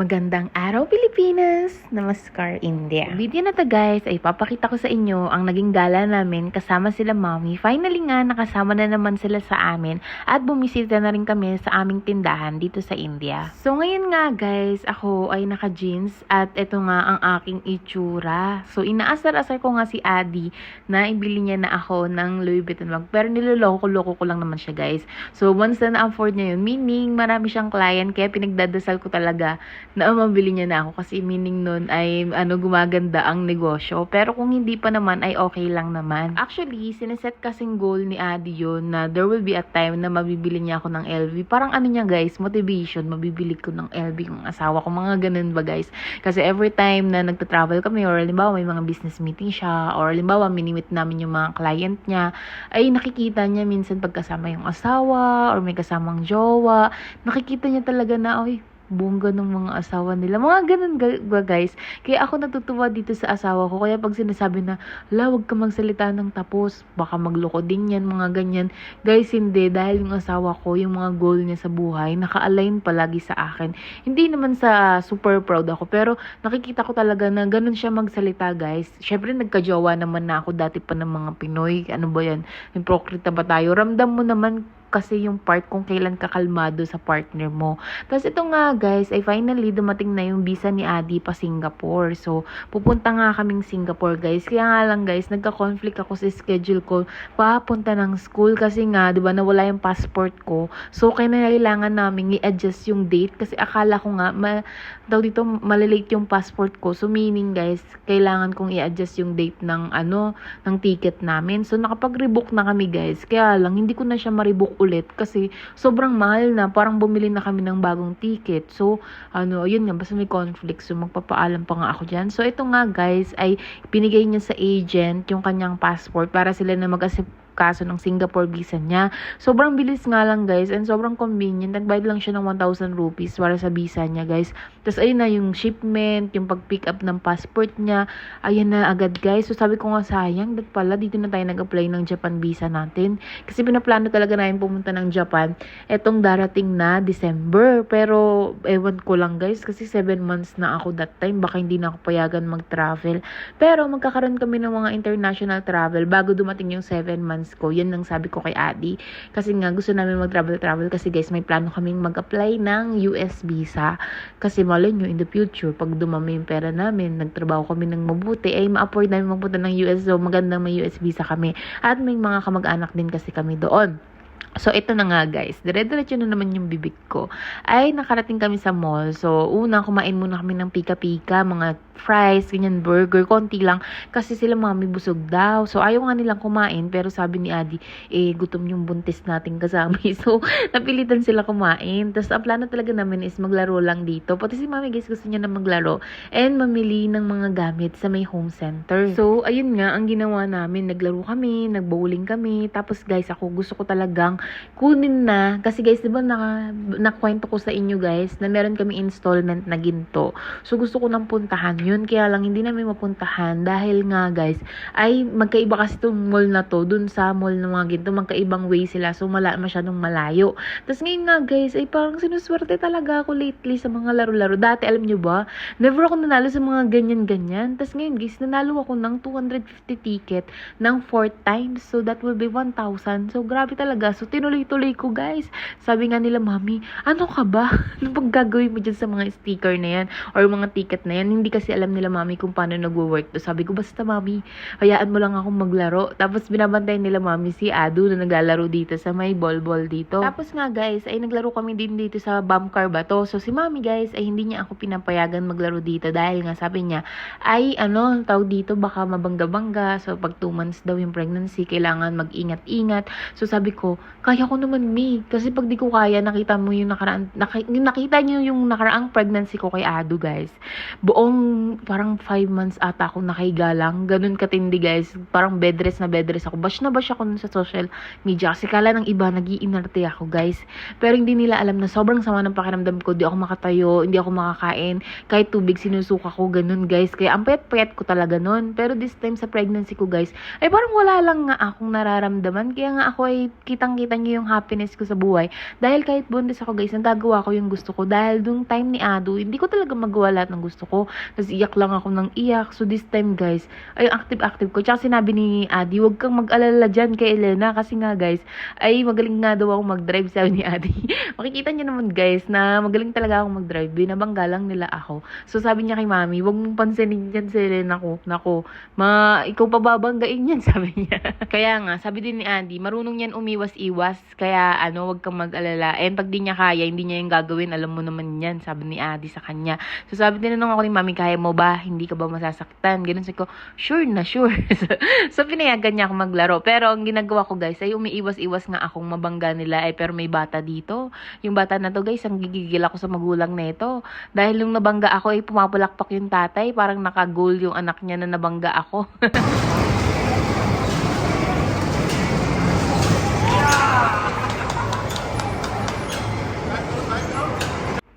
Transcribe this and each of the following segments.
Magandang araw Pilipinas! Namaskar India! Video na to guys ay papakita ko sa inyo ang naging gala namin kasama sila mommy. Finally nga nakasama na naman sila sa amin at bumisita na rin kami sa aming tindahan dito sa India. So ngayon nga guys, ako ay naka-jeans at ito nga ang aking itsura. So inaasar-asar ko nga si Adi na ibili niya na ako ng Louis Vuitton bag. Pero niloloko-loko ko lang naman siya guys. So once na na-afford niya yun, meaning marami siyang client kaya pinagdadasal ko talaga na mabili niya na ako kasi meaning nun ay ano gumaganda ang negosyo. Pero kung hindi pa naman ay okay lang naman. Actually, sineset kasing goal ni Adi yun na there will be a time na mabibili niya ako ng LV. Parang ano niya guys, motivation, mabibili ko ng LV yung asawa ko. Mga ganun ba guys? Kasi every time na nagta-travel kami or limbawa may mga business meeting siya or limbawa minimit namin yung mga client niya, ay nakikita niya minsan pagkasama yung asawa or may kasamang jowa, nakikita niya talaga na, oy, bongga ng mga asawa nila. Mga ganun ga- ba guys? Kaya ako natutuwa dito sa asawa ko. Kaya pag sinasabi na, la, wag ka magsalita ng tapos. Baka magloko din yan, mga ganyan. Guys, hindi. Dahil yung asawa ko, yung mga goal niya sa buhay, naka-align palagi sa akin. Hindi naman sa super proud ako. Pero nakikita ko talaga na ganun siya magsalita guys. Syempre, nagka-jowa naman na ako dati pa ng mga Pinoy. Ano ba yan? Hipokrita ba tayo? Ramdam mo naman kasi yung part kung kailan ka kalmado sa partner mo. Tapos ito nga guys, ay finally dumating na yung visa ni Adi pa Singapore. So, pupunta nga kaming Singapore guys. Kaya nga lang guys, nagka-conflict ako sa schedule ko papunta ng school kasi nga, di ba, nawala yung passport ko. So, kailangan namin i-adjust yung date kasi akala ko nga, ma, daw dito, malilate yung passport ko. So, meaning guys, kailangan kong i-adjust yung date ng ano, ng ticket namin. So, nakapag-rebook na kami guys. Kaya lang, hindi ko na siya ma-rebook ulit kasi sobrang mahal na. Parang bumili na kami ng bagong ticket. So, ano, yun nga, basta may conflict. So, magpapaalam pa nga ako dyan. So, ito nga guys, ay pinigay niya sa agent yung kanyang passport para sila na mag-accept kaso ng Singapore visa niya. Sobrang bilis nga lang guys and sobrang convenient. Nagbayad lang siya ng 1,000 rupees para sa visa niya guys. Tapos ayun na yung shipment, yung pag-pick up ng passport niya. Ayan na agad guys. So sabi ko nga sayang, dat pala dito na tayo nag-apply ng Japan visa natin. Kasi pinaplano talaga namin pumunta ng Japan. Etong darating na December. Pero ewan ko lang guys kasi 7 months na ako that time. Baka hindi na ako payagan mag-travel. Pero magkakaroon kami ng mga international travel bago dumating yung 7 months ko. Yan ang sabi ko kay Adi. Kasi nga gusto namin mag-travel-travel kasi guys may plano kaming mag-apply ng US visa. Kasi malay nyo in the future pag dumami yung pera namin, nagtrabaho kami ng mabuti, ay ma-afford namin magpunta ng US. So magandang may US visa kami. At may mga kamag-anak din kasi kami doon. So, ito na nga guys. Dire-diretso na naman yung bibig ko. Ay, nakarating kami sa mall. So, una, kumain muna kami ng pika-pika, mga fries, ganyan, burger, konti lang. Kasi sila mami busog daw. So, ayaw nga nilang kumain. Pero sabi ni Adi, eh, gutom yung buntis nating kasama. So, napilitan sila kumain. Tapos, ang plano talaga namin is maglaro lang dito. Pati si mami guys, gusto niya na maglaro. And mamili ng mga gamit sa may home center. So, ayun nga, ang ginawa namin, naglaro kami, nagbowling kami. Tapos, guys, ako gusto ko talagang kunin na. Kasi guys, di ba na, nakwento ko sa inyo guys, na meron kami installment na ginto. So, gusto ko nang puntahan yun. Kaya lang, hindi namin mapuntahan. Dahil nga guys, ay magkaiba kasi itong mall na to. Dun sa mall ng mga ginto, magkaibang way sila. So, mala, masyadong malayo. Tapos ngayon nga guys, ay parang sinuswerte talaga ako lately sa mga laro-laro. Dati, alam nyo ba, never ako nanalo sa mga ganyan-ganyan. Tapos ngayon guys, nanalo ako ng 250 ticket ng 4 times. So, that will be 1,000. So, grabe talaga. So, tinuloy-tuloy ko guys. Sabi nga nila, Mami, ano ka ba? Ano pag gagawin mo dyan sa mga sticker na yan? Or mga ticket na yan? Hindi kasi alam nila, Mami, kung paano nagwo-work to. Sabi ko, basta, Mami, hayaan mo lang akong maglaro. Tapos, binabantay nila, Mami, si Adu na naglalaro dito sa may ball-ball dito. Tapos nga, guys, ay naglaro kami din dito sa bump car ba to. So, si Mami, guys, ay hindi niya ako pinapayagan maglaro dito dahil nga sabi niya, ay, ano, tawag dito, baka mabangga-bangga. So, pag 2 months daw yung pregnancy, kailangan mag-ingat-ingat. So, sabi ko, kaya ko naman, Mi. Kasi pag di ko kaya, nakita mo yung nakaraan, naki, nakita niyo yung nakaraang pregnancy ko kay Ado, guys. Buong, parang 5 months ata ako nakahiga lang. Ganun katindi, guys. Parang bed rest na bed rest ako. Bash na bash ako nun sa social media. Kasi kala ng iba, nagiinarte ako, guys. Pero hindi nila alam na sobrang sama ng pakiramdam ko. Di ako makatayo, hindi ako makakain. Kahit tubig, sinusuka ko, ganun, guys. Kaya ang payat-payat ko talaga nun. Pero this time sa pregnancy ko, guys, ay parang wala lang nga akong nararamdaman. Kaya nga ako ay kitang-kita makita niyo yung happiness ko sa buhay. Dahil kahit buntis ako guys, nagagawa ko yung gusto ko. Dahil dung time ni Ado, hindi ko talaga magawa lahat ng gusto ko. Tapos iyak lang ako ng iyak. So this time guys, ay active-active ko. Tsaka sinabi ni Adi, huwag kang mag-alala dyan kay Elena. Kasi nga guys, ay magaling nga daw ako mag-drive sabi ni Adi. Makikita niyo naman guys na magaling talaga ako mag-drive. Binabangga lang nila ako. So sabi niya kay mami, huwag mong pansinin dyan si Elena ko. Nako, ma, ikaw pa babanggain yan, sabi niya. Kaya nga, sabi din ni Andy, marunong yan umiwas-iwas. Kaya ano, huwag kang mag-alala. And pag di niya kaya, hindi niya yung gagawin. Alam mo naman yan, sabi ni Andy sa kanya. So sabi din nung ako ni Mami, kaya mo ba? Hindi ka ba masasaktan? Ganun sabi ko, sure na, sure. so, pinayagan niya ako maglaro. Pero ang ginagawa ko guys, ay umiiwas-iwas nga akong mabangga nila. Eh, pero may bata dito. Yung bata na to guys, ang gigigil ako sa magulang nito. Dahil nung nabangga ako, ay pumapalakpak yung tatay. Parang naka-goal yung anak niya na nabangga ako.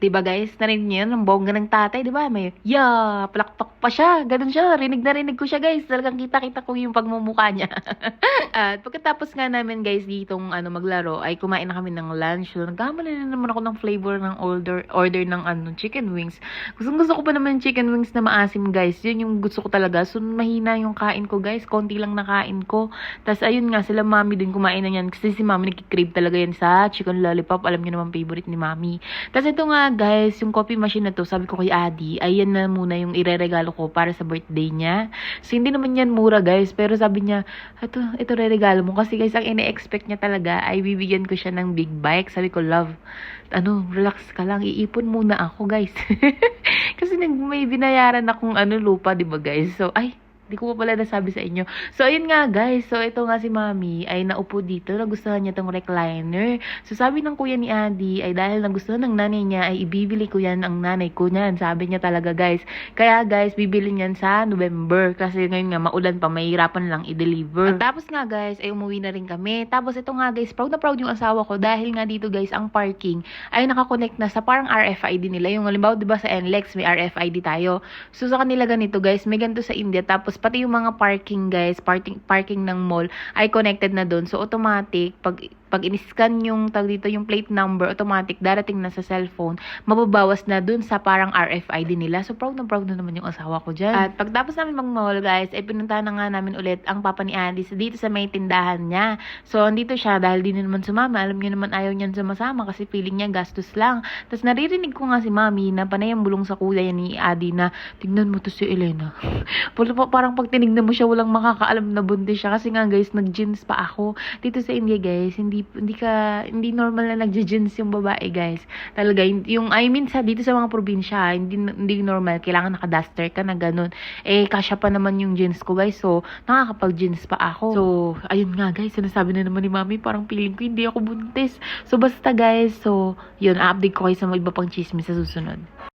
Diba guys, narinig niyo yun, ang bongga ng tatay, diba? May, yeah, palakpak pa siya. Ganun siya, rinig na rinig ko siya guys. Talagang kita-kita ko yung pagmumukha niya. At pagkatapos nga namin guys ditong ano, maglaro, ay kumain na kami ng lunch. So, nagkamali na naman ako ng flavor ng order, order ng ano, chicken wings. Gustong gusto ko pa naman chicken wings na maasim guys. Yun yung gusto ko talaga. So, mahina yung kain ko guys. Konti lang na kain ko. Tapos ayun nga, sila mami din kumain na yan. Kasi si mami nagkikrave talaga yan sa chicken lollipop. Alam niyo naman favorite ni mami. Tapos ito nga guys, yung coffee machine na to, sabi ko kay Adi, ayan na muna yung ireregalo ko para sa birthday niya. So, hindi naman yan mura guys, pero sabi niya, ito, ito re-regalo mo. Kasi guys, ang ine-expect niya talaga ay bibigyan ko siya ng big bike. Sabi ko, love, ano, relax ka lang, iipon muna ako guys. kasi nag, may binayaran akong ano, lupa, di ba guys? So, ay, Hindi ko pa pala nasabi sa inyo. So, ayun nga guys. So, ito nga si Mami ay naupo dito. Nagustuhan niya tong recliner. So, sabi ng kuya ni Andy ay dahil nagustuhan ng nanay niya ay ibibili ko yan ang nanay ko niyan. Sabi niya talaga guys. Kaya guys, bibili niyan sa November. Kasi ngayon nga maulan pa, mahirapan lang i-deliver. At tapos nga guys, ay umuwi na rin kami. Tapos ito nga guys, proud na proud yung asawa ko dahil nga dito guys, ang parking ay nakakonect na sa parang RFID nila. Yung halimbawa, di ba sa NLEX may RFID tayo. So sa kanila ganito guys, may ganito sa India. Tapos pati yung mga parking guys, parking, parking ng mall ay connected na doon. So automatic, pag pag in-scan yung tag dito yung plate number, automatic darating na sa cellphone, mababawas na dun sa parang RFID nila. So proud na proud na naman yung asawa ko dyan. At pagtapos namin mag-mall guys, ay pinuntahan na nga namin ulit ang papa ni Andy dito sa may tindahan niya. So andito siya dahil di na naman sumama. Alam niyo naman ayaw niyan sumasama kasi feeling niya gastos lang. Tapos naririnig ko nga si mami na panay ang bulong sa kulay ni Adi na tignan mo to si Elena. Parang pag tinignan mo siya walang makakaalam na buntis siya kasi nga guys nag-jeans pa ako. Dito sa India guys, hindi hindi ka hindi normal na nagje-jeans yung babae guys. Talaga yung- yung I mean sa dito sa mga probinsya, hindi hindi normal kailangan naka-duster ka na ganun. Eh kasya pa naman yung jeans ko guys. So nakakapag-jeans pa ako. So ayun nga guys, sinasabi na naman ni Mami parang feeling ko hindi ako buntis. So basta guys, so yun, update ko kayo sa mga iba pang chismis sa susunod.